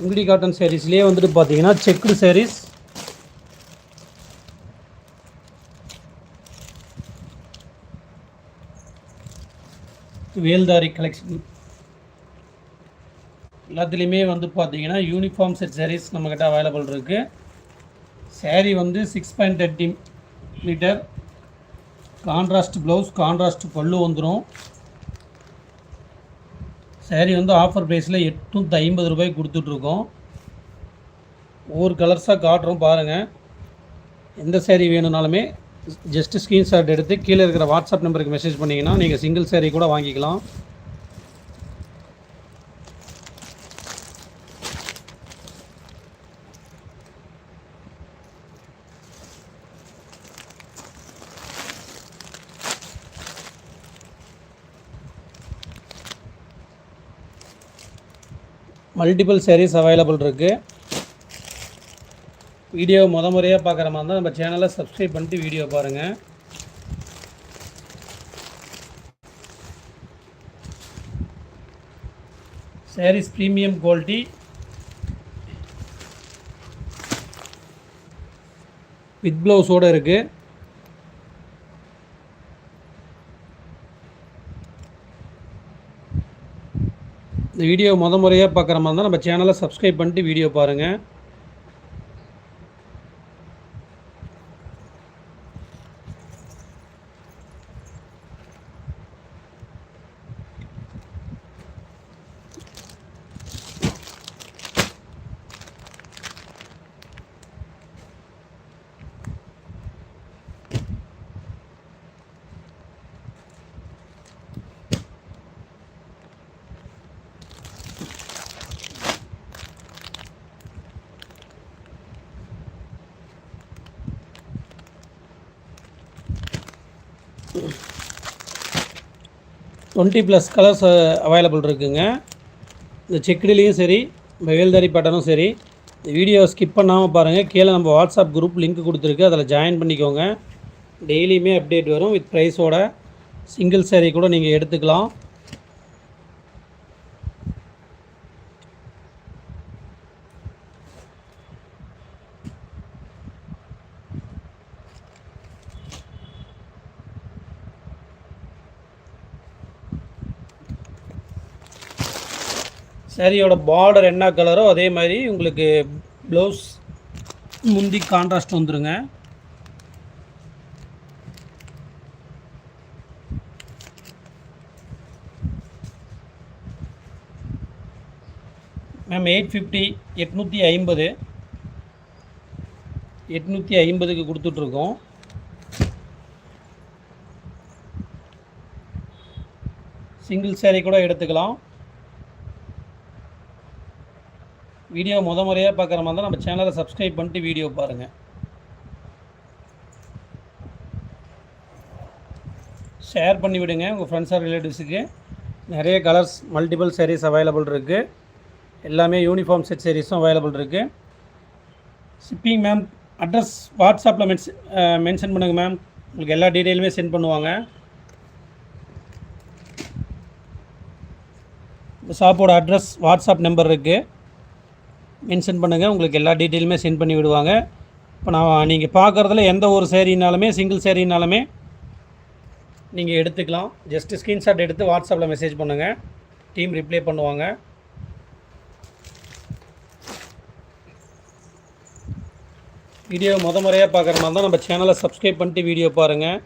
Ngidi cotton சாரீஸ்லேயே வந்துட்டு பார்த்தீங்கன்னா checked saris வேல்தாரி collection எல்லாத்துலேயுமே வந்து பார்த்தீங்கன்னா யூனிஃபார்ம் செட் சேரீஸ் நம்மக்கிட்ட அவைலபிள் இருக்குது சேரீ வந்து six point thirty metre contrast blouse contrast pallu வந்துடும் saree வந்து ஆஃபர் ப்ரைஸில் எட்நூற்றி ஐம்பது ரூபாய்க்கு கொடுத்துட்ருக்கோம். ஒவ்வொரு கலர்ஸாக காட்டுறோம் பாருங்கள் எந்த சேரீ வேணும்னாலுமே ஜஸ்ட்டு ஸ்க்ரீன்ஷாட் எடுத்து கீழே இருக்கிற வாட்ஸ்அப் நம்பருக்கு மெசேஜ் பண்ணிங்கன்னா நீங்கள் சிங்கிள் சேரீ கூட வாங்கிக்கலாம். மல்டிபிள் சேரீஸ் அவைலபிள் இருக்குது வீடியோ முத முறையாக பார்க்குற மாதிரி இருந்தால் நம்ம சேனலை சப்ஸ்கிரைப் பண்ணிட்டு வீடியோ பாருங்கள் சேரீஸ் ப்ரீமியம் குவாலிட்டி வித் ப்ளவுஸோடு இருக்குது இந்த வீடியோ முத முறையாக பார்க்குற மாதிரி இருந்தால் நம்ம சேனலை சப்ஸ்கிரைப் பண்ணிட்டு வீடியோ பாருங்கள் டுவெண்ட்டி ப்ளஸ் கலர்ஸ் அவைலபிள் இருக்குதுங்க இந்த செக்குடிலையும் சரி இந்த வேல்தாரி சரி இந்த வீடியோ ஸ்கிப் பண்ணாமல் பாருங்கள் கீழே நம்ம வாட்ஸ்அப் குரூப் லிங்க் கொடுத்துருக்கு. அதில் ஜாயின் பண்ணிக்கோங்க. டெய்லியுமே அப்டேட் வரும். வித் ப்ரைஸோட சிங்கிள் சேரீ கூட நீங்கள் எடுத்துக்கலாம். சேரீயோட பார்டர் என்ன கலரோ அதே மாதிரி உங்களுக்கு ப்ளவுஸ் முந்தி கான்ட்ராஸ்ட் வந்துடுங்க மேம் எயிட் ஃபிஃப்டி எட்நூற்றி ஐம்பது. எட்நூற்றி ஐம்பதுக்கு கொடுத்துட்ருக்கோம். சிங்கிள் சேரீ கூட எடுத்துக்கலாம். வீடியோ முத முறையாக பார்க்குற மாதிரி தான் நம்ம சேனலை சப்ஸ்கிரைப் பண்ணிட்டு வீடியோ பாருங்கள் ஷேர் பண்ணி விடுங்க உங்கள் ஃப்ரெண்ட்ஸ் ஆர் ரிலேட்டிவ்ஸுக்கு நிறைய கலர்ஸ் மல்டிபிள் சேரீஸ் அவைலபிள் இருக்குது எல்லாமே யூனிஃபார்ம் செட் சேரீஸும் அவைலபிள் இருக்குது ஷிப்பிங் மேம் அட்ரஸ் வாட்ஸ்அப்பில் மென்ஸ் மென்ஷன் பண்ணுங்கள் மேம் உங்களுக்கு எல்லா டீட்டெயிலுமே சென்ட் பண்ணுவாங்க. இந்த ஷாப்போட அட்ரஸ் வாட்ஸ்அப் நம்பர் இருக்குது மென்ஷன் பண்ணுங்கள் உங்களுக்கு எல்லா டீட்டெயிலுமே சென்ட் பண்ணி விடுவாங்க. இப்போ நான் நீங்கள் பார்க்குறதுல எந்த ஒரு சேரீனாலுமே சிங்கிள் சேரீனாலுமே நீங்கள் எடுத்துக்கலாம். ஜஸ்ட்டு ஸ்க்ரீன்ஷாட் எடுத்து வாட்ஸ்அப்பில் மெசேஜ் பண்ணுங்கள் டீம் ரிப்ளை பண்ணுவாங்க. வீடியோ முத முறையாக பார்க்குற மாதிரி தான் நம்ம சேனலை சப்ஸ்கிரைப் பண்ணிட்டு வீடியோ பாருங்கள்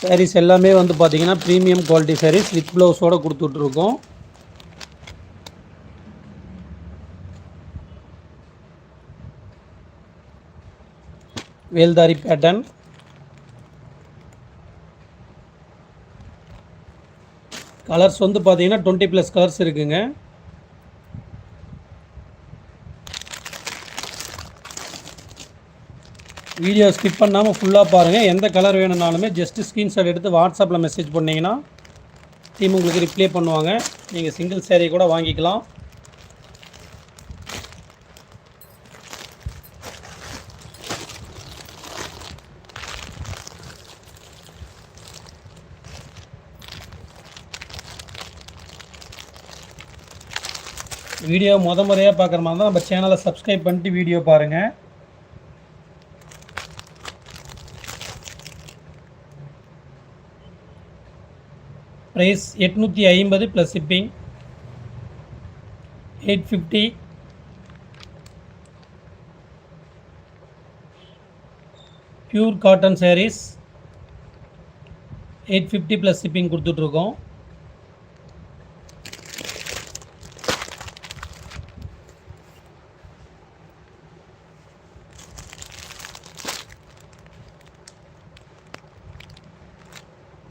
சாரீஸ் எல்லாமே வந்து பார்த்தீங்கன்னா ப்ரீமியம் குவாலிட்டி சாரீஸ் வித் ப்ளவுஸோடு கொடுத்துட்ருக்கோம். வேல்தாரி பேட்டர்ன் கலர்ஸ் வந்து பார்த்தீங்கன்னா டுவெண்ட்டி ப்ளஸ் கலர்ஸ் இருக்குங்க. வீடியோ ஸ்கிப் பண்ணாமல் ஃபுல்லாக பாருங்கள் எந்த கலர் வேணும்னாலுமே ஜஸ்ட்டு ஸ்க்ரீன்ஷாட் எடுத்து வாட்ஸ்அப்பில் மெசேஜ் பண்ணிங்கன்னா டீம் உங்களுக்கு ரிப்ளை பண்ணுவாங்க. நீங்கள் சிங்கிள் சேரீ கூட வாங்கிக்கலாம். வீடியோ முத முறையாக பார்க்குற மாதிரி தான் நம்ம சேனலை சப்ஸ்கிரைப் பண்ணிட்டு வீடியோ பாருங்கள் ப்ரைஸ் எட்நூற்றி ஐம்பது plus shipping eight fifty pure cotton sarees eight fifty plus shipping கொடுத்துட்ருக்கோம்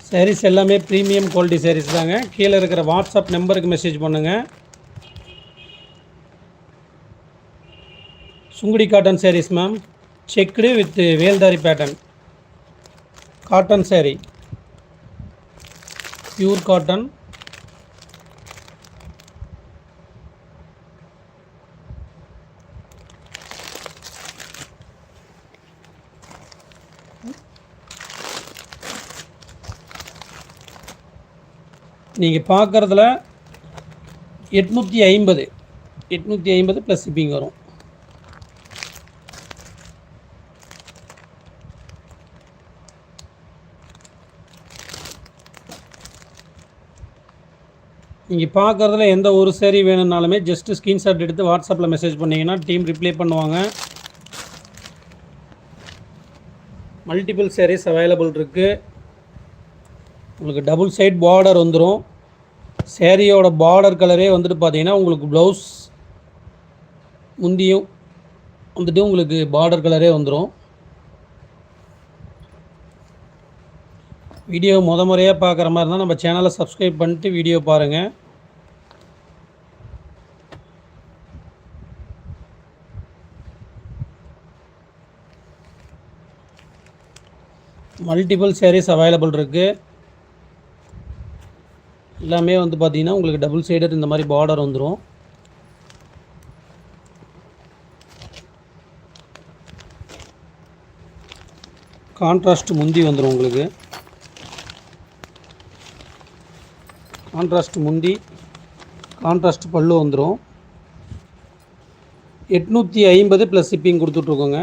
sarees எல்லாமே ப்ரீமியம் குவாலிட்டி சாரீஸ் தாங்க. கீழே இருக்கிற வாட்ஸ்அப் நம்பருக்கு மெசேஜ் பண்ணுங்கள் Sungudi cotton sarees ma'am checked with Veldhari pattern cotton saree pure cotton நீங்கள் பார்க்குறதுல எட்நூற்றி ஐம்பது. எட்நூற்றி ஐம்பது ப்ளஸ் ஷிப்பிங் வரும். நீங்கள் பார்க்குறதுல எந்த ஒரு சேரீ வேணும்னாலுமே ஜஸ்ட்டு ஸ்க்ரீன்ஷாட் எடுத்து வாட்ஸ்அப்பில் மெசேஜ் பண்ணிங்கன்னா டீம் ரிப்ளை பண்ணுவாங்க. மல்டிபிள் சேரீஸ் அவைலபிள் இருக்குது உங்களுக்கு டபுள் சைட் பார்டர் வந்துடும் சேரீயோட பார்டர் கலரே வந்துட்டு பார்த்தீங்கன்னா உங்களுக்கு ப்ளவுஸ் முந்தியும் வந்துட்டு உங்களுக்கு பார்டர் கலரே வந்துடும் வீடியோ முத முறையாக பார்க்குற மாதிரி இருந்தால் நம்ம சேனலை சப்ஸ்கிரைப் பண்ணிட்டு வீடியோ பாருங்கள் மல்டிபிள் சேரீஸ் அவைலபிள் இருக்குது எல்லாமே வந்து பார்த்திங்கன்னா உங்களுக்கு டபுள் சைடர் இந்த மாதிரி பார்டர் வந்துடும் கான்ட்ராஸ்ட் முந்தி வந்துடும் உங்களுக்கு. கான்ட்ராஸ்ட் முந்தி கான்ட்ராஸ்ட் பல்லு வந்துடும் எட்நூற்றி ஐம்பது ப்ளஸ் ஷிப்பிங் கொடுத்துட்ருக்கோங்க.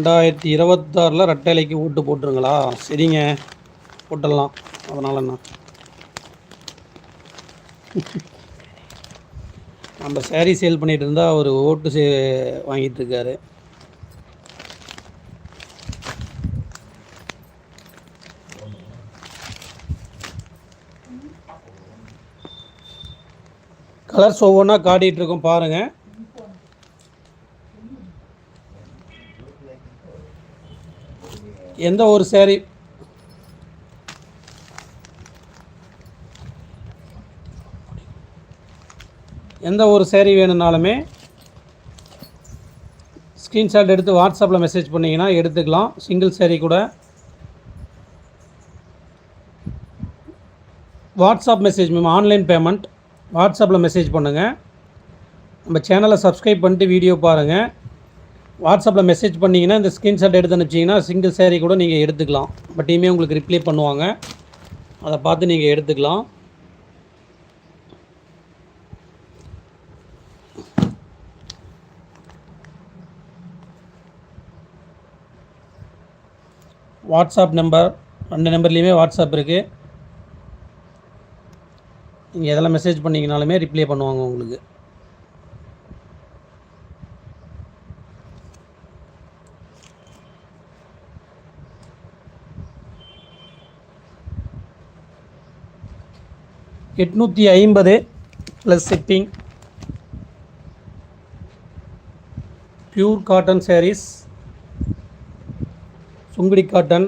ரெண்டாயிரத்தி இருபத்தாறில் ரெட்டைலைக்கு ஓட்டு போட்டுருங்களா? சரிங்க. போட்டுடலாம். அதனால் என்ன? நம்ம சேரீ சேல் பண்ணிகிட்டு இருந்தால் அவர் ஓட்டு சே வாங்கிட்டு இருக்காரு கலர்ஸ் ஒவ்வொன்றா காட்டிகிட்டு இருக்கோம் பாருங்கள் எந்த ஒரு சேரீ? எந்த ஒரு சேரீ வேணும்னாலுமே ஸ்க்ரீன்ஷாட் எடுத்து வாட்ஸ்அப்பில் மெசேஜ் பண்ணிங்கன்னா எடுத்துக்கலாம். சிங்கிள் சேரீ கூட. WhatsApp message ma'am online payment வாட்ஸ்அப்பில் மெசேஜ் பண்ணுங்கள் நம்ம சேனலை சப்ஸ்கிரைப் பண்ணிட்டு வீடியோ பாருங்கள் வாட்ஸ்அப்பில் மெசேஜ் பண்ணிங்கன்னா இந்த ஸ்க்ரீன்ஷாட் எடுத்து அனுப்பிச்சிங்கன்னா சிங்கிள் சேரீ கூட நீங்கள் எடுத்துக்கலாம். பட்டியுமே உங்களுக்கு ரிப்ளை பண்ணுவாங்க. அதை பார்த்து நீங்கள் எடுத்துக்கலாம். வாட்ஸ்அப் நம்பர் ரெண்டு நம்பர்லேயுமே வாட்ஸ்அப் இருக்குது நீங்கள் எதெல்லாம் மெசேஜ் பண்ணிங்கனாலுமே ரிப்ளை பண்ணுவாங்க உங்களுக்கு. எட்நூற்றி ஐம்பது plus shipping pure cotton sarees Sungudi cotton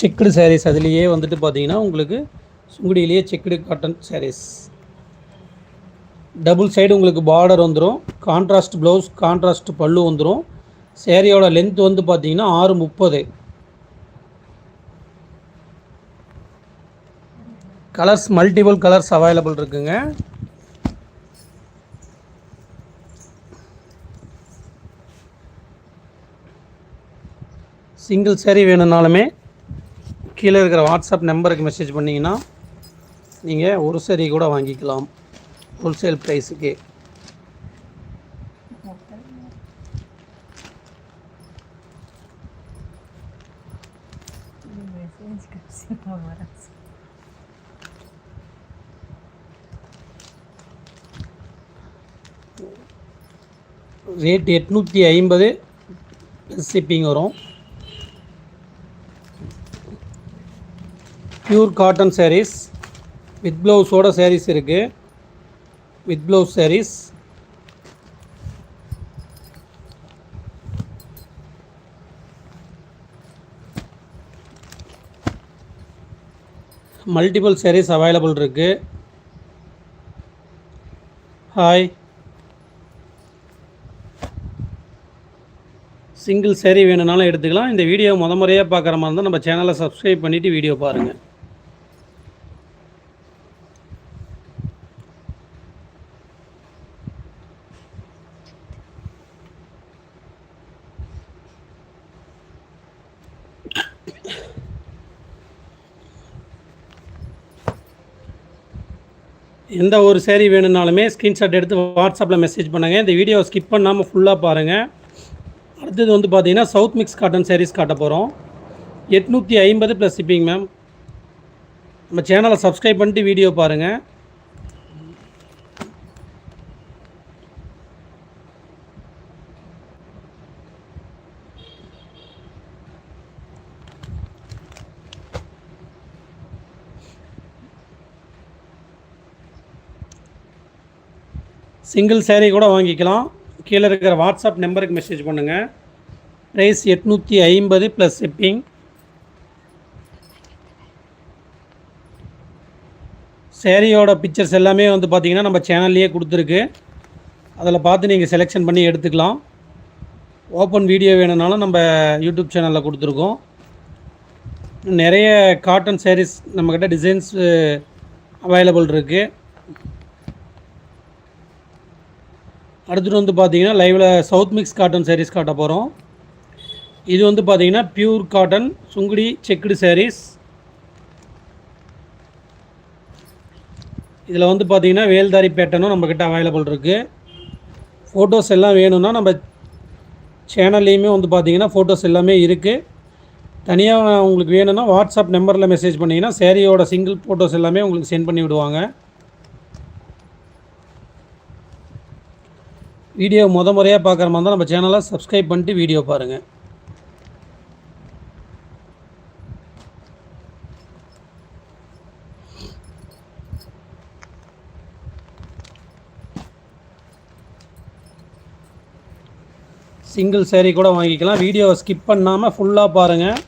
checked sarees அதுலேயே வந்துட்டு பார்த்தீங்கன்னா உங்களுக்கு சுங்குடியிலேயே checked cotton sarees double side உங்களுக்கு பார்டர் வந்துடும் கான்ட்ராஸ்ட் ப்ளவுஸ் கான்ட்ராஸ்ட் பல்லு வந்துடும் சேரீயோட லென்த் வந்து பார்த்தீங்கன்னா ஆறு முப்பது. கலர்ஸ் மல்டிபிள் கலர்ஸ் அவைலபிள் இருக்குங்க. சிங்கிள் சேரீ வேணும்னாலுமே கீழே இருக்கிற வாட்ஸ்அப் நம்பருக்கு மெசேஜ் பண்ணிங்கன்னா நீங்கள் ஒரு சேரீ கூட வாங்கிக்கலாம். ஹோல்சேல் ப்ரைஸுக்கு ரேட் எட்நூற்றி ஐம்பது ஷிப்பிங் வரும். பியூர் காட்டன் சாரீஸ் வித் ப்ளவுஸோட சாரீஸ் இருக்குது with blouse sarees multiple sarees available இருக்குது ஹாய் சிங்கிள் சேரீ வேணும்னாலும் எடுத்துக்கலாம். இந்த வீடியோ முத முறையாக பார்க்குற மாதிரி இருந்தால் நம்ம சேனலை சப்ஸ்கிரைப் பண்ணிவிட்டு வீடியோ பாருங்கள் எந்த ஒரு சேரீ வேணும்னாலுமே ஸ்க்ரீன்ஷாட் எடுத்து வாட்ஸ்அப்பில் மெசேஜ் பண்ணுங்கள் இந்த வீடியோவை ஸ்கிப் பண்ணாமல் ஃபுல்லாக பாருங்கள் அடுத்தது வந்து பார்த்தீங்கன்னா சவுத் மிக்ஸ் காட்டன் சேரீஸ் காட்ட போகிறோம் எட்நூற்றி ஐம்பது ப்ளஸ் ஷிப்பிங் மேம் நம்ம சேனலை சப்ஸ்கிரைப் பண்ணிட்டு வீடியோ பாருங்கள் சிங்கிள் சேரீ கூட வாங்கிக்கலாம். கீழே இருக்கிற வாட்ஸ்அப் நம்பருக்கு மெசேஜ் பண்ணுங்கள் ப்ரைஸ் எட்நூற்றி ஐம்பது ப்ளஸ் ஷிப்பிங் சேரீயோட பிக்சர்ஸ் எல்லாமே வந்து பார்த்திங்கன்னா நம்ம சேனல்லையே கொடுத்துருக்கு. அதில் பார்த்து நீங்கள் செலெக்ஷன் பண்ணி எடுத்துக்கலாம். ஓப்பன் வீடியோ வேணும்னாலும் நம்ம யூடியூப் சேனலில் கொடுத்துருக்கோம். நிறைய காட்டன் சேரீஸ் நம்மக்கிட்ட டிசைன்ஸ் அவைலபிள் இருக்குது அடுத்தது வந்து பார்த்தீங்கன்னா லைவில் சவுத் மிக்ஸ் காட்டன் சாரீஸ் காட்ட போகிறோம் இது வந்து பார்த்தீங்கன்னா pure cotton Sungudi checked sarees இதில் வந்து பார்த்தீங்கன்னா வேல்தாரி பேட்டனும் நம்மக்கிட்ட அவைலபிள் இருக்குது ஃபோட்டோஸ் எல்லாம் வேணும்னா நம்ம சேனல்லையுமே வந்து பார்த்திங்கன்னா ஃபோட்டோஸ் எல்லாமே இருக்குது தனியாக உங்களுக்கு வேணும்னா வாட்ஸ்அப் நம்பரில் மெசேஜ் பண்ணிங்கன்னா சேரீயோட சிங்கிள் ஃபோட்டோஸ் எல்லாமே உங்களுக்கு சென்ட் பண்ணி விடுவாங்க. வீடியோ முத முறையாக பார்க்குற மாதிரி இருந்தால் நம்ம சேனலை சப்ஸ்கிரைப் பண்ணிட்டு வீடியோ பாருங்கள் சிங்கிள் சேரீ கூட வாங்கிக்கலாம். வீடியோவை ஸ்கிப் பண்ணாமல் ஃபுல்லாக பாருங்கள்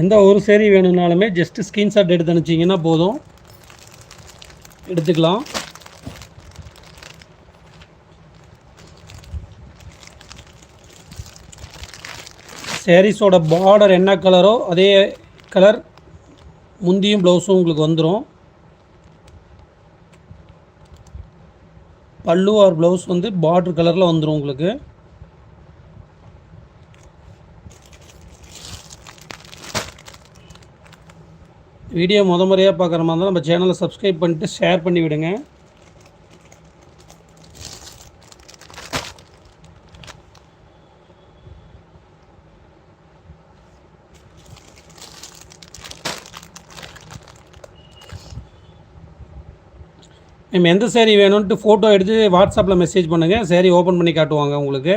எந்த ஒரு சேரீ வேணும்னாலுமே ஜஸ்ட்டு ஸ்க்ரீன்ஷாட் எடுத்து அனுப்பிச்சிங்கன்னா போதும். எடுத்துக்கலாம். சேரீஸோட பார்டர் என்ன கலரோ அதே கலர் முந்தியும் ப்ளவுஸும் உங்களுக்கு வந்துடும் பல்லு ஆர் ப்ளவுஸ் வந்து பார்டர் கலரில் வந்துடும் உங்களுக்கு. வீடியோ முத முறையாக பார்க்குற மாதிரி இருந்தால் நம்ம சேனலை சப்ஸ்கிரைப் பண்ணிட்டு ஷேர் பண்ணி விடுங்க. மேம் எந்த சேரீ வேணும்ன்ட்டு ஃபோட்டோ எடுத்து வாட்ஸ்அப்பில் மெசேஜ் பண்ணுங்கள் சேரீ ஓப்பன் பண்ணி காட்டுவாங்க உங்களுக்கு.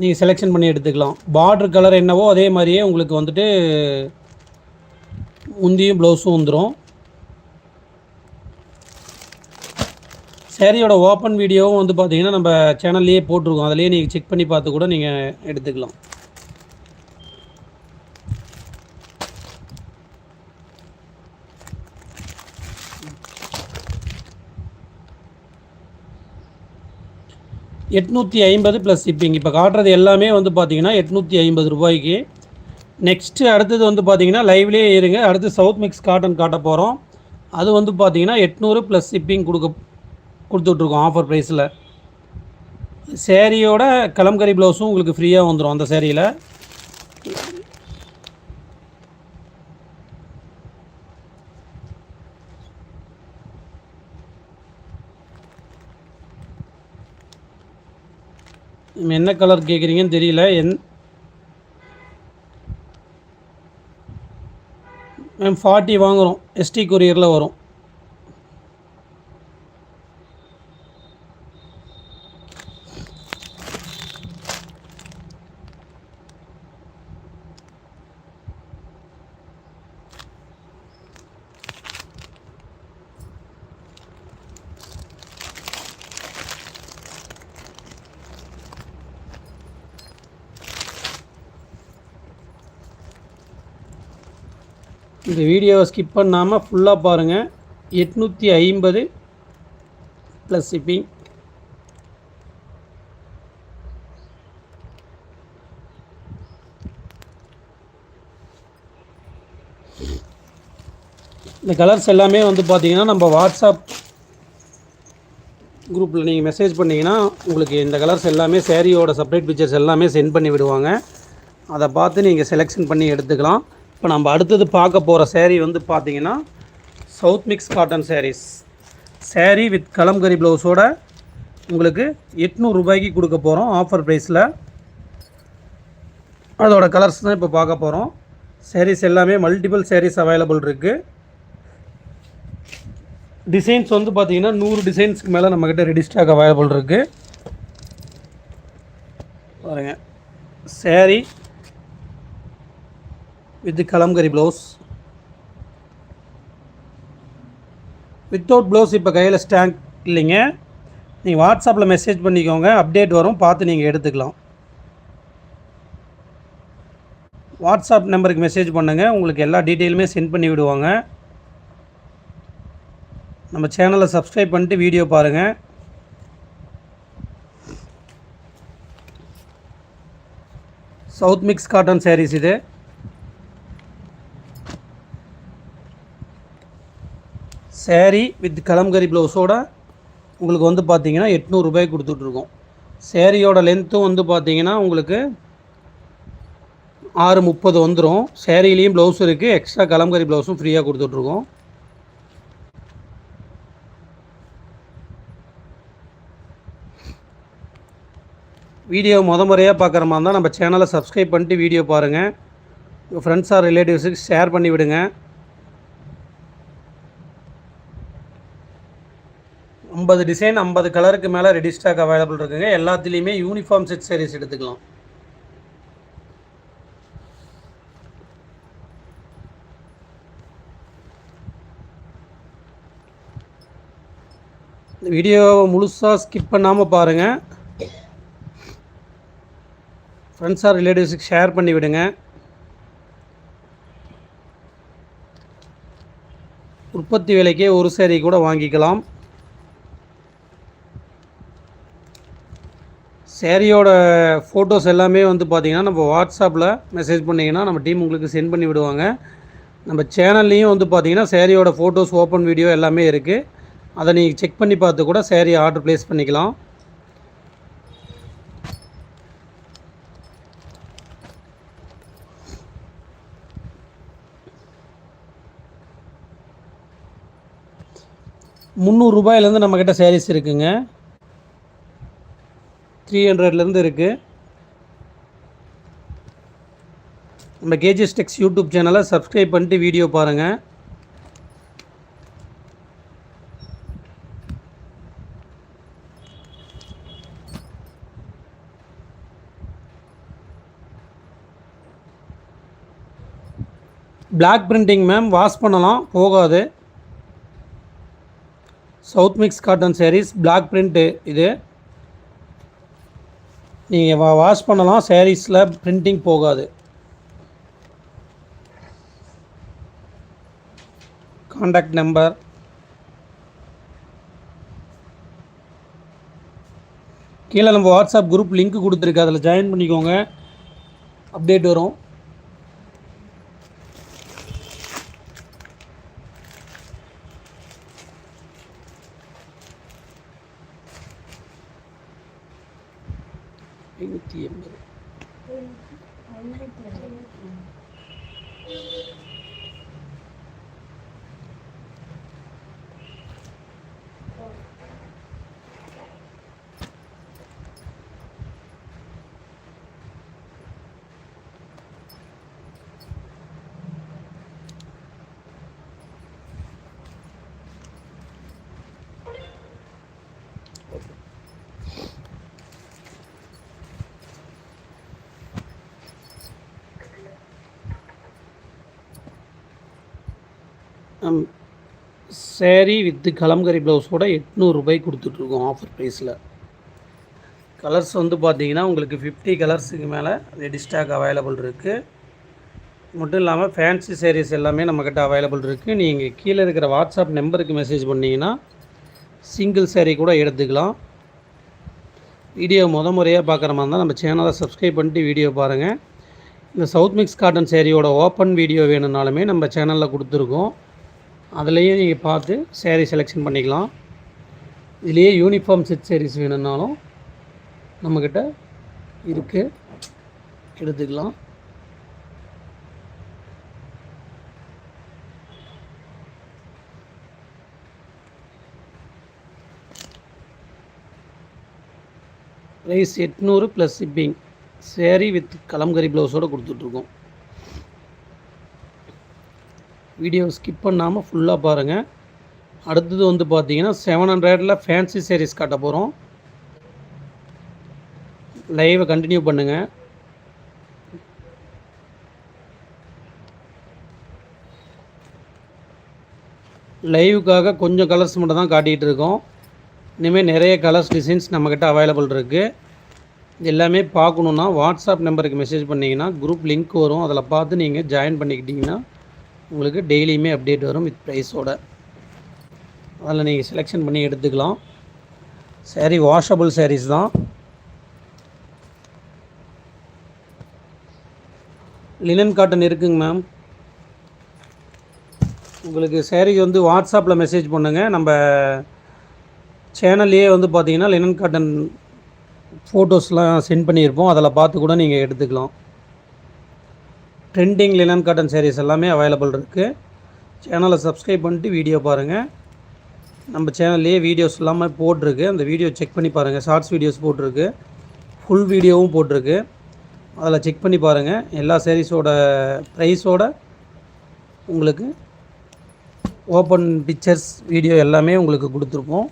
நீங்கள் செலெக்ஷன் பண்ணி எடுத்துக்கலாம். பார்ட்ரு கலர் என்னவோ அதே மாதிரியே உங்களுக்கு வந்துட்டு முந்தியும் ப்ளவுஸும் வந்துடும் சேரீயோட ஓப்பன் வீடியோவும் வந்து பார்த்தீங்கன்னா நம்ம சேனல்லையே போட்டிருக்கோம். அதிலேயே நீங்கள் செக் பண்ணி பார்த்து கூட நீங்கள் எடுத்துக்கலாம். எட்நூற்றி ஐம்பது ப்ளஸ் ஷிப்பிங் இப்போ காட்டுறது எல்லாமே வந்து பார்த்தீங்கன்னா எட்நூற்றி ஐம்பது ரூபாய்க்கு. நெக்ஸ்ட்டு அடுத்தது வந்து பார்த்தீங்கன்னா லைவ்லேயே இருங்க. அடுத்து சவுத் மிக்ஸ் காட்டன் காட்ட போகிறோம் அது வந்து பார்த்தீங்கன்னா எட்நூறு ப்ளஸ் ஷிப்பிங் கொடுக்க கொடுத்துட்ருக்கோம் ஆஃபர் ப்ரைஸில் சேரீயோட கலம்கரி ப்ளவுஸும் உங்களுக்கு ஃப்ரீயாக வந்துடும் அந்த சேரீயில் என்ன கலர் கேட்குறீங்கன்னு தெரியல. என் மேம் ஃபார்ட்டி வாங்குகிறோம் எஸ்டி கொரியரில் வரும் இந்த வீடியோவை ஸ்கிப் பண்ணாமல் ஃபுல்லாக பாருங்கள் எட்நூற்றி ஐம்பது ப்ளஸ் ஷிப்பிங் இந்த கலர்ஸ் எல்லாமே வந்து பார்த்தீங்கன்னா நம்ம வாட்ஸ்அப் குரூப்பில் நீங்கள் மெசேஜ் பண்ணிங்கன்னா உங்களுக்கு இந்த கலர்ஸ் எல்லாமே சேரீயோட செப்பரேட் பிக்சர்ஸ் எல்லாமே சென்ட் பண்ணி விடுவாங்க. அதை பார்த்து நீங்கள் செலெக்ஷன் பண்ணி எடுத்துக்கலாம். இப்போ நம்ம அடுத்தது பார்க்க போகிற சேரீ வந்து பார்த்தீங்கன்னா south mix cotton sarees saree with Kalamkari ப்ளவுஸோட உங்களுக்கு எட்நூறு ரூபாய்க்கு கொடுக்க போகிறோம் ஆஃபர் ப்ரைஸில் அதோட கலர்ஸ் தான் இப்போ பார்க்க போகிறோம். Sarees எல்லாமே மல்டிபிள் sarees அவைலபிள் இருக்குது டிசைன்ஸ் வந்து பார்த்திங்கன்னா நூறு டிசைன்ஸ்க்கு மேலே நம்மக்கிட்ட ரெடி ஸ்டாக் அவைலபிள் இருக்குது பாருங்கள் saree with Kalamkari blouse. Without blouse இப்போ கையில் ஸ்டாங்க் இல்லைங்க. நீங்கள் வாட்ஸ்அப்பில் மெசேஜ் பண்ணிக்கோங்க. அப்டேட் வரும். பார்த்து நீங்கள் எடுத்துக்கலாம். வாட்ஸ்அப் நம்பருக்கு மெசேஜ் பண்ணுங்கள் உங்களுக்கு எல்லா டீட்டெயிலுமே சென்ட் பண்ணி விடுவாங்க. நம்ம சேனலை சப்ஸ்கிரைப் பண்ணிட்டு வீடியோ பாருங்கள் சவுத் மிக்ஸ் காட்டன் சாரீஸ் இது. சேரீ வித் கலம்கரி ப்ளவுஸோட உங்களுக்கு வந்து பார்த்தீங்கன்னா எட்நூறுபாய்க்கு கொடுத்துட்ருக்கோம். சேரீயோட லென்த்தும் வந்து பார்த்தீங்கன்னா உங்களுக்கு ஆறு முப்பது வந்துடும் சேரீலேயும் ப்ளவுஸ் இருக்குது எக்ஸ்ட்ரா கலம்கரி ப்ளவுஸும் ஃப்ரீயாக கொடுத்துட்ருக்கோம். வீடியோ முத முறையாக பார்க்குற மாதிரி இருந்தால் நம்ம சேனலை சப்ஸ்கிரைப் பண்ணிட்டு வீடியோ பாருங்கள் உங்கள் ஃப்ரெண்ட்ஸ் ஆர் ரிலேட்டிவ்ஸுக்கு ஷேர் பண்ணி விடுங்க. ஐம்பது டிசைன் ஐம்பது கலருக்கு மேலே ரெடி ஸ்டாக் அவைலபிள் இருக்குங்க. எல்லாத்துலேயுமே யூனிஃபார்ம் செட் சேரீஸ் எடுத்துக்கலாம். இந்த வீடியோவை முழுசாக ஸ்கிப் பண்ணாமல் பாருங்கள் ஃப்ரெண்ட்ஸ் ஆர் ரிலேட்டிவ்ஸுக்கு ஷேர் பண்ணி விடுங்க. உற்பத்தி விலைக்கே ஒரு சேரீ கூட வாங்கிக்கலாம். சேரீயோட ஃபோட்டோஸ் எல்லாமே வந்து பார்த்திங்கன்னா நம்ம வாட்ஸ்அப்பில் மெசேஜ் பண்ணிங்கன்னா நம்ம டீம் உங்களுக்கு சென்ட் பண்ணி விடுவாங்க. நம்ம சேனல்லையும் வந்து பார்த்திங்கன்னா சேரீயோட ஃபோட்டோஸ் ஓப்பன் வீடியோ எல்லாமே இருக்குது அதை நீங்கள் செக் பண்ணி பார்த்து கூட சேரீ ஆர்டர் ப்ளேஸ் பண்ணிக்கலாம். முந்நூறுரூபாயிலேருந்து நம்மக்கிட்ட சேரீஸ் இருக்குங்க. த்ரீ ஹண்ட்ரட்லேருந்து இருக்குது நம்ம கேஜிஎஸ் டெக்ஸ் யூடியூப் சேனலை சப்ஸ்கிரைப் பண்ணிட்டு வீடியோ பாருங்கள் பிளாக் பிரிண்டிங் மேம் வாஷ் பண்ணலாம் போகாது. South mix cotton sarees block print இது. நீங்கள் வா வாஷ் பண்ணலாம் சாரீஸில் பிரிண்டிங் போகாது. காண்டாக்ட் நம்பர் கீழே நம்ம வாட்ஸ்அப் குரூப் லிங்க் கொடுத்துருக்கு அதில் ஜாயின் பண்ணிக்கோங்க. அப்டேட் வரும். എനിക്ക് എൺപത് சேரீ வித்து கலம்கரி ப்ளவுஸோட எட்நூறுபாய் கொடுத்துட்ருக்கோம் ஆஃபர் ப்ரைஸில் கலர்ஸ் வந்து பார்த்தீங்கன்னா உங்களுக்கு ஃபிஃப்டி கலர்ஸுக்கு மேலே ரெடி ஸ்டாக் அவைலபிள் இருக்குது மட்டும் இல்லாமல் ஃபேன்சி சேரீஸ் எல்லாமே நம்மக்கிட்ட அவைலபிள் இருக்குது நீங்கள் கீழே இருக்கிற வாட்ஸ்அப் நம்பருக்கு மெசேஜ் பண்ணிங்கன்னா சிங்கிள் சேரீ கூட எடுத்துக்கலாம். வீடியோ முத முறையாக பார்க்குற மாதிரி இருந்தால் நம்ம சேனலை சப்ஸ்கிரைப் பண்ணிட்டு வீடியோ பாருங்கள் இந்த சவுத் மிக்ஸ் காட்டன் சேரீயோட ஓப்பன் வீடியோ வேணும்னாலுமே நம்ம சேனலில் கொடுத்துருக்கோம். அதுலேயும் நீங்கள் பார்த்து சேரீ செலெக்ஷன் பண்ணிக்கலாம். இதுலேயே யூனிஃபார்ம் செட் சேரீஸ் வேணும்னாலும் நம்மக்கிட்ட இருக்குது எடுத்துக்கலாம். ப்ரைஸ் எட்நூறு plus shipping saree with Kalamkari ப்ளவுஸோடு கொடுத்துட்ருக்கோம் வீடியோ ஸ்கிப் பண்ணாமல் ஃபுல்லாக பாருங்கள் அடுத்தது வந்து பார்த்தீங்கன்னா செவன் ஹண்ட்ரடில் ஃபேன்சி சேரீஸ் காட்ட போகிறோம் லைவை கண்டினியூ பண்ணுங்கள் லைவுக்காக கொஞ்சம் கலர்ஸ் மட்டும் தான் காட்டிகிட்டு இருக்கோம். இனிமேல் நிறைய கலர்ஸ் டிசைன்ஸ் நம்மக்கிட்ட அவைலபிள் இருக்குது இது எல்லாமே பார்க்கணுன்னா வாட்ஸ்அப் நம்பருக்கு மெசேஜ் பண்ணிங்கன்னா குரூப் லிங்க் வரும். அதில் பார்த்து நீங்கள் ஜாயின் பண்ணிக்கிட்டிங்கன்னா உங்களுக்கு டெய்லியுமே அப்டேட் வரும் வித் ப்ரைஸோட அதில் நீங்கள் செலெக்ஷன் பண்ணி எடுத்துக்கலாம். சேரீ வாஷபிள் சாரீஸ் தான். லினன் காட்டன் இருக்குங்க மேம் உங்களுக்கு சேரீ வந்து வாட்ஸ்அப்பில் மெசேஜ் பண்ணுங்கள் நம்ம சேனல்லையே வந்து பார்த்தீங்கன்னா லினன் காட்டன் ஃபோட்டோஸ்லாம் சென்ட் பண்ணியிருப்போம். அதில் பார்த்து கூட நீங்கள் எடுத்துக்கலாம். ட்ரெண்டிங் லினன் காட்டன் சாரீஸ் எல்லாமே அவைலபிள் இருக்குது சேனலை சப்ஸ்கிரைப் பண்ணிட்டு வீடியோ பாருங்கள் நம்ம சேனல்லையே வீடியோஸ் எல்லாமே போட்டிருக்கு. அந்த வீடியோ செக் பண்ணி பாருங்கள் ஷார்ட்ஸ் வீடியோஸ் போட்டிருக்கு. ஃபுல் வீடியோவும் போட்டிருக்கு. அதில் செக் பண்ணி பாருங்கள் எல்லா சேரீஸோட ப்ரைஸோட உங்களுக்கு ஓப்பன் பிக்சர்ஸ் வீடியோ எல்லாமே உங்களுக்கு கொடுத்துருப்போம்.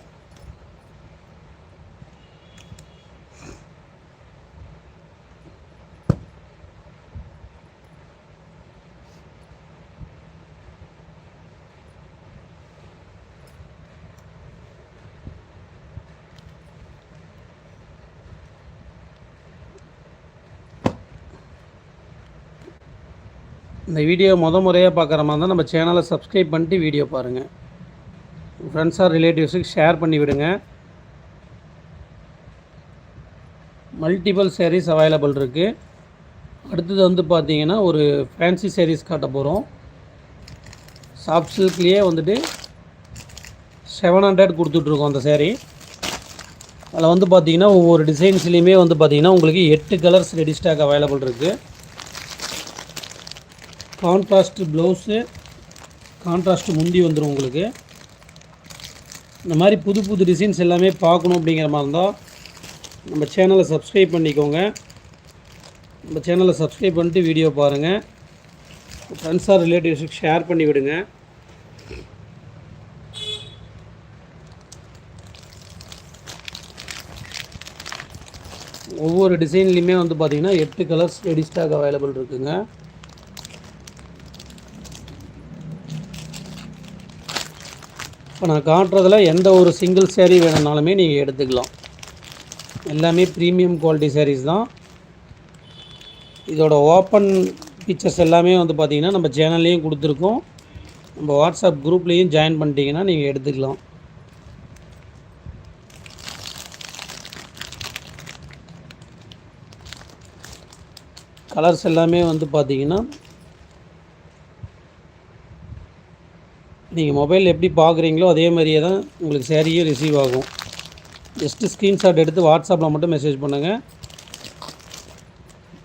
இந்த வீடியோ முத முறையாக பார்க்குற மாதிரி தான் நம்ம சேனலை சப்ஸ்கிரைப் பண்ணிட்டு வீடியோ பாருங்கள் ஃப்ரெண்ட்ஸ் ஆர் ரிலேட்டிவ்ஸுக்கு ஷேர் பண்ணி விடுங்க. மல்டிபிள் சேரீஸ் அவைலபிள் இருக்குது அடுத்தது வந்து பார்த்தீங்கன்னா ஒரு ஃபேன்சி சேரீஸ் காட்ட போகிறோம் சாஃப்ட் சில்க்லேயே வந்துட்டு செவன் ஹண்ட்ரட் கொடுத்துட்ருக்கோம் அந்த சேரீ அதில் வந்து பார்த்தீங்கன்னா ஒவ்வொரு டிசைன்ஸ்லேயுமே வந்து பார்த்திங்கன்னா உங்களுக்கு எட்டு கலர்ஸ் ரெடி ஸ்டாக் அவைலபிள் இருக்குது கான்ட்ராஸ்ட் ப்ளவுஸு கான்ட்ராஸ்ட் முந்தி வந்துடும் உங்களுக்கு. இந்த மாதிரி புது புது டிசைன்ஸ் எல்லாமே பார்க்கணும் அப்படிங்கிற மாதிரி இருந்தால் நம்ம சேனலை சப்ஸ்கிரைப் பண்ணிக்கோங்க. நம்ம சேனலை சப்ஸ்கிரைப் பண்ணிட்டு வீடியோ பாருங்கள் ஃப்ரெண்ட்ஸ் ஆர் ரிலேட்டிவ்ஸுக்கு ஷேர் பண்ணி விடுங்க. ஒவ்வொரு டிசைன்லேயுமே வந்து பார்த்திங்கன்னா எட்டு கலர்ஸ் ரெடி ஸ்டாக் அவைலபிள் இருக்குதுங்க இப்போ நான் காட்டுறதுல எந்த ஒரு சிங்கிள் சேரீ வேணும்னாலுமே நீங்கள் எடுத்துக்கலாம். எல்லாமே ப்ரீமியம் குவாலிட்டி சேரீஸ் தான். இதோட ஓப்பன் பிக்சர்ஸ் எல்லாமே வந்து பார்த்திங்கன்னா நம்ம சேனல்லையும் கொடுத்துருக்கோம். நம்ம வாட்ஸ்அப் குரூப்லேயும் ஜாயின் பண்ணிட்டீங்கன்னா நீங்கள் எடுத்துக்கலாம். கலர்ஸ் எல்லாமே வந்து பார்த்திங்கன்னா நீங்கள் மொபைல் எப்படி பார்க்குறீங்களோ அதே மாதிரியே தான் உங்களுக்கு சேரீயும் ரிசீவ் ஆகும். ஜஸ்ட்டு ஸ்க்ரீன்ஷாட் எடுத்து வாட்ஸ்அப்பில் மட்டும் மெசேஜ் பண்ணுங்கள்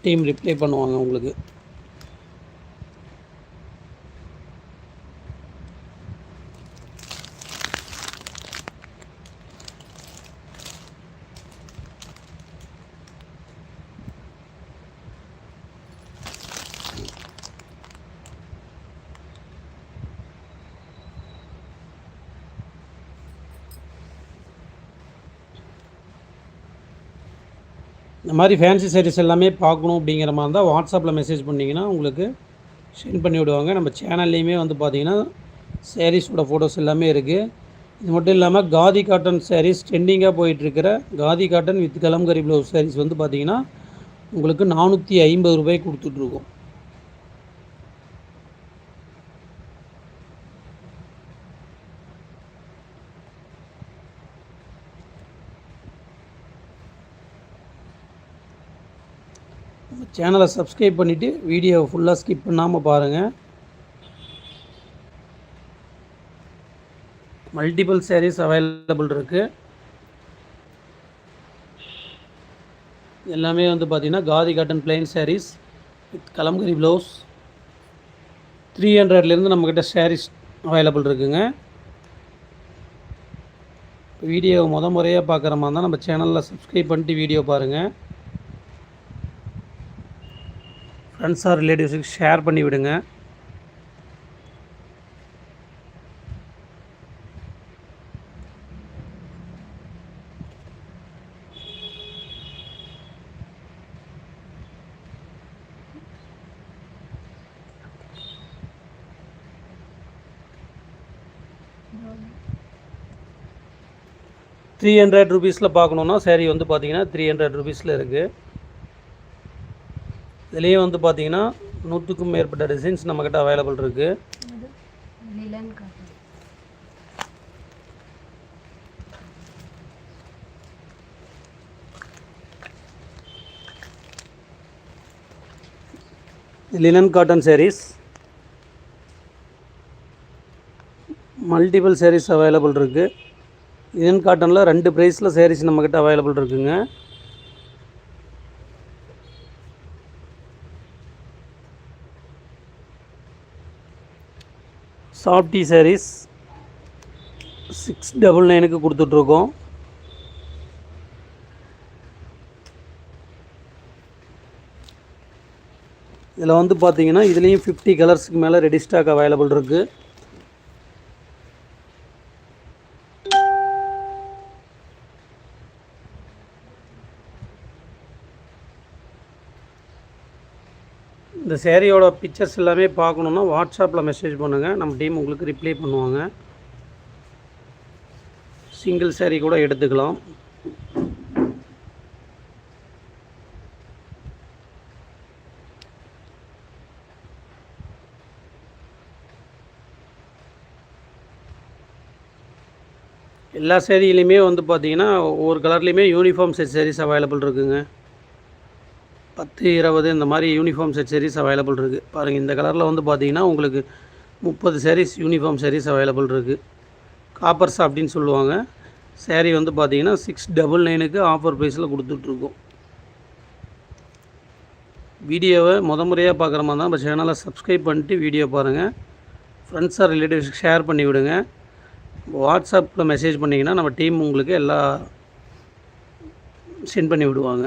டீம் ரிப்ளை பண்ணுவாங்க உங்களுக்கு. இந்த மாதிரி ஃபேன்சி சாரீஸ் எல்லாமே பார்க்கணும் அப்படிங்கிற மாதிரி இருந்தால் வாட்ஸ்அப்பில் மெசேஜ் பண்ணிங்கன்னா உங்களுக்கு சென்ட் பண்ணி விடுவாங்க. நம்ம சேனல்லையுமே வந்து பார்த்தீங்கன்னா சாரீஸோட ஃபோட்டோஸ் எல்லாமே இருக்குது இது மட்டும் இல்லாமல் காதி காட்டன் சாரீஸ் ட்ரெண்டிங்காக போயிட்டுருக்கிற Khadi cotton with Kalamkari blouse sarees வந்து பார்த்திங்கன்னா உங்களுக்கு நானூற்றி ஐம்பது ரூபாய் கொடுத்துட்ருக்கோம் சேனலை சப்ஸ்கிரைப் பண்ணிவிட்டு வீடியோவை ஃபுல்லாக ஸ்கிப் பண்ணாமல் பாருங்கள் மல்டிபிள் சேரீஸ் அவைலபிள் இருக்குது எல்லாமே வந்து பார்த்திங்கன்னா Khadi cotton plain sarees with Kalamkari blouse three ஹண்ட்ரட்லேருந்து நம்மக்கிட்ட sarees அவைலபிள் இருக்குங்க. வீடியோவை முத முறையாக பார்க்குற மாதிரி இருந்தால் நம்ம சேனலில் சப்ஸ்கிரைப் பண்ணிட்டு வீடியோ பாருங்கள் ஃப்ரெண்ட்ஸ் ஆர் ரிலேட்டிவ்ஸுக்கு ஷேர் பண்ணி விடுங்க. த்ரீ ஹண்ட்ரட் ருபீஸில் பார்க்கணுன்னா சேரீ வந்து பார்த்தீங்கன்னா த்ரீ ஹண்ட்ரட் ருபீஸில் இருக்குது இதுலேயே வந்து பார்த்தீங்கன்னா நூற்றுக்கும் மேற்பட்ட டிசைன்ஸ் நம்மக்கிட்ட அவைலபிள் இருக்குது linen cotton sarees multiple sarees available இருக்குது லினன் காட்டனில் ரெண்டு ப்ரைஸில் sarees நம்மக்கிட்ட அவைலபிள் இருக்குங்க. சாஃப்டி சாரீஸ் சிக்ஸ் டபுள் நைனுக்கு கொடுத்துட்ருக்கோம். இதில் வந்து பார்த்தீங்கன்னா இதுலேயும் ஃபிஃப்டி கலர்ஸ்க்கு மேலே ரெடி ஸ்டாக் அவைலபிள் இருக்குது சேரீயோட பிக்சர்ஸ் எல்லாமே பார்க்கணுன்னா வாட்ஸ்அப்பில் மெசேஜ் பண்ணுங்கள் நம்ம டீம் உங்களுக்கு ரிப்ளை பண்ணுவாங்க. சிங்கிள் சேரீ கூட எடுத்துக்கலாம். எல்லா சேரீலையுமே வந்து பார்த்தீங்கன்னா ஒவ்வொரு கலர்லேயுமே யூனிஃபார்ம் செட் சேரீஸ் அவைலபிள் இருக்குங்க. பத்து இருபது இந்த மாதிரி யூனிஃபார்ம் செட் sarees அவைலபிள் இருக்குது பாருங்கள் இந்த கலரில் வந்து பார்த்தீங்கன்னா உங்களுக்கு முப்பது சேரீஸ் யூனிஃபார்ம் சேரீஸ் அவைலபிள் இருக்குது காப்பர்ஸ் அப்படின்னு சொல்லுவாங்க. சேரீ வந்து பார்த்தீங்கன்னா சிக்ஸ் டபுள் நைனுக்கு ஆஃபர் ப்ரைஸில் கொடுத்துட்ருக்கோம் வீடியோவை முத முறையாக பார்க்குற மாதிரி தான் நம்ம சேனலை சப்ஸ்கிரைப் பண்ணிட்டு வீடியோ பாருங்கள் ஃப்ரெண்ட்ஸ் ஆர் ரிலேட்டிவ்ஸ்க்கு ஷேர் பண்ணி விடுங்க. வாட்ஸ்அப்பில் மெசேஜ் பண்ணிங்கன்னா நம்ம டீம் உங்களுக்கு எல்லா சென்ட் பண்ணி விடுவாங்க.